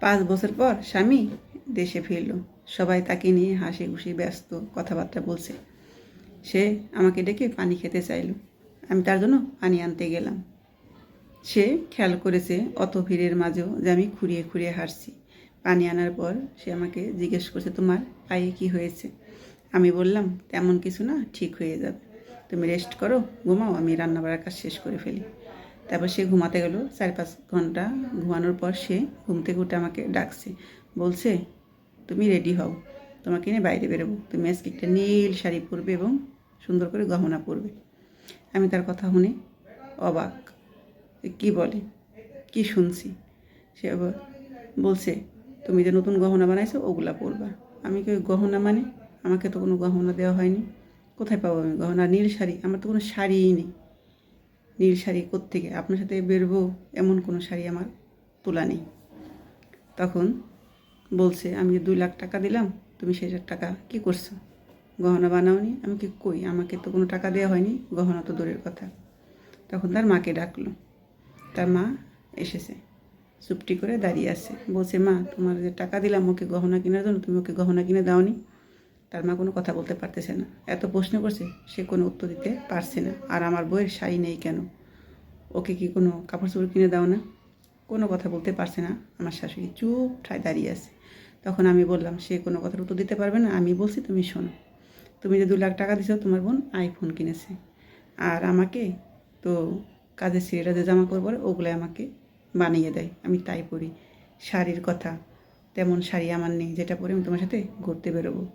পাঁচ বছর পর স্বামী দেশে ফিরল। সবাই তাকে নিয়ে হাসি খুশি ব্যস্ত কথাবার্তা বলছে। সে আমাকে ডেকে পানি খেতে চাইল। আমি তার জন্য পানি আনতে গেলাম। সে খেয়াল করেছে অত ভিড়ের মাঝেও যে আমি খুঁড়িয়ে খুঁড়িয়ে হাসছি। পানি আনার পর সে আমাকে জিজ্ঞেস করছে, তোমার পায়ে কি হয়েছে? আমি বললাম, তেমন কিছু না, ঠিক হয়ে যাবে। তুমি রেস্ট করো, ঘুমাও, আমি রান্না বাড়ার কাজ শেষ করে ফেলি। তারপর সে ঘুমাতে গেল, চার পাঁচ ঘণ্টা ঘুমানোর পর সে ঘুম থেকে উঠে আমাকে ডাকছে, বলছে, তুমি রেডি হও, তোমাকে নিয়ে বাইরে বেরোবো, তুমি আজকে একটা নীল শাড়ি পরবে এবং সুন্দর করে গহনা পরবে। আমি তার কথা শুনে অবাক কী বলে? কি শুনছি? সে বলছে, তুমি যে নতুন গহনা বানাইছো, ওগুলা পরবা। আমি কি গহনা মানে? আমাকে তো কোনো গহনা দেওয়া হয়নি। কোথায় পাবো আমি গহনা? নীল শাড়ি, আমার তো কোনো শাড়িই নেই। নীল শাড়ি কোত্থেকে? আপনার সাথে বেরবো এমন কোনো শাড়ি আমার তোলা নেই। তখন বলছে, আমি যে দুই লাখ টাকা দিলাম, তুমি সেই টাকা কি করছ? গহনা বানাওনি? আমি কি কই? আমাকে তো কোনো টাকা দেওয়া হয়নি, গহনা তো দূরের কথা। তখন তার মাকে ডাকলো। তার মা এসেছে, চুপটি করে দাঁড়িয়ে আছে। বলছে, মা, তোমার যে টাকা দিলাম, ওকে গহনা কেনার জন্য, তুমি ওকে গহনা কিনে দাওনি? তার মা কোনো কথা বলতে পারতেছে না। এত প্রশ্ন করছে, সে কোনো উত্তর দিতে পারছে না। আর আমার বইয়ের শাড়ি নেই কেন? ওকে কি কোনো কাপড় চোপড় কিনে দাও না? কোনো কথা বলতে পারছে না। আমার শাশুড়ি চুপ ঠায় দাঁড়িয়ে আছে। তখন আমি বললাম, সে কোনো কথার উত্তর দিতে পারবে না? আমি বলছি, তুমি শোনো। তুমি যে দু লাখ টাকা দিছো, তোমার বোন আইফোন কিনেছে। আর আমাকে তো কাজের ছেলেরা যে জামা পরে ওগুলো আমাকে বানিয়ে দেয়। আমি তাই পরি। শাড়ির কথা, তেমন শাড়ি আমার নেই। যেটা পরে আমি তোমার সাথে ঘুরতে বেরোবো।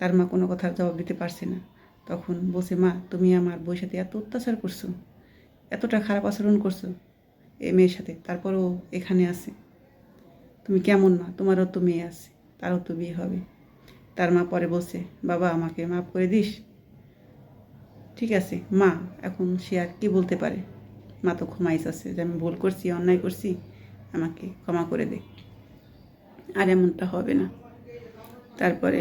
তার মা কোনো কথার জবাব দিতে পারছে না। তখন বলছে, মা, তুমি আমার বউর সাথে এত অত্যাচার করছ, এতটা খারাপ আচরণ করছ, এ মেয়ের সাথে, তারপরও এখানে আছে। তুমি কেমন মা? তোমারও তো মেয়ে আছে, তারও তো বিয়ে হবে। তার মা পরে বলছে, বাবা, আমাকে মাফ করে দিস। ঠিক আছে, মা, এখন সে আর কি বলতে পারে? মা তো ক্ষমাইস আছে, যে আমি ভুল করছি, অন্যায় করছি, আমাকে ক্ষমা করে দে। আর এমনটা হবে না। তারপরে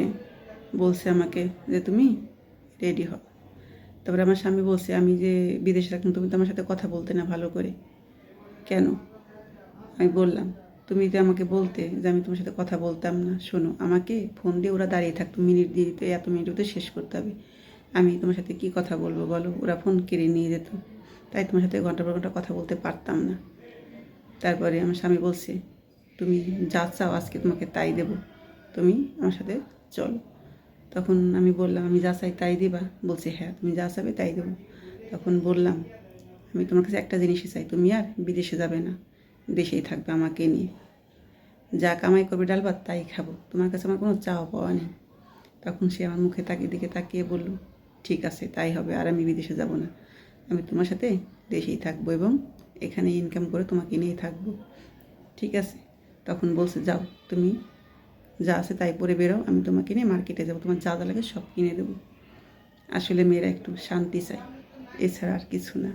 বলছে আমাকে যে, তুমি রেডি হও। তারপরে আমার স্বামী বলছে, আমি যে বিদেশে রাখলাম তুমি তো আমার সাথে কথা বলতে না ভালো করে। কেন? আমি বললাম, তুমি যে আমাকে বলতে যে, আমি তোমার সাথে কথা বলতাম না, শোনো, আমাকে ফোন দিয়ে ওরা দাঁড়িয়ে থাকতো মিনিট দিয়ে দিতে, এত মিনিট তো শেষ করতে হবে। আমি তোমার সাথে কি কথা বলব বলো? ওরা ফোন কেড়ে নিয়ে যেত। তাই তোমার সাথে ঘণ্টা পর ঘণ্টা কথা বলতে পারতাম না। তারপরে আমার স্বামী বলছে, তুমি যা চাও আজকে তোমাকে তাই দেবো। তুমি আমার সাথে চলো। তখন আমি বললাম, আমি যা চাই তাই দিবা। বলছে হ্যাঁ তুমি যা চাবে তাই দেবো। তখন বললাম, আমি তোমার কাছে একটা জিনিসই চাই, তুমি আর বিদেশে যাবে না, দেশেই থাকবে আমাকে নিয়ে। যা কামাই করবে ডাল ভাত, তাই খাব। তোমার কাছে আমার কোনো চাওয়া পাওয়া নেই। তখন সে আমার মুখে তাকিয়ে দিকে তাকিয়ে বলল, ঠিক আছে, তাই হবে, আর আমি বিদেশে যাব না। আমি তোমার সাথে দেশেই থাকব এবং এখানে ইনকাম করে তোমাকে নিয়েই থাকব। ঠিক আছে? তখন বলছে, যাও, তুমি যা আছে তাই পরে বেরো, আমি তোমাকে নিয়ে মার্কেটে যাব। তোমার যা যা লাগে সব কিনে দেবো। আসলে মেয়েরা একটু শান্তি চায়, এছাড়া আর কিছু না।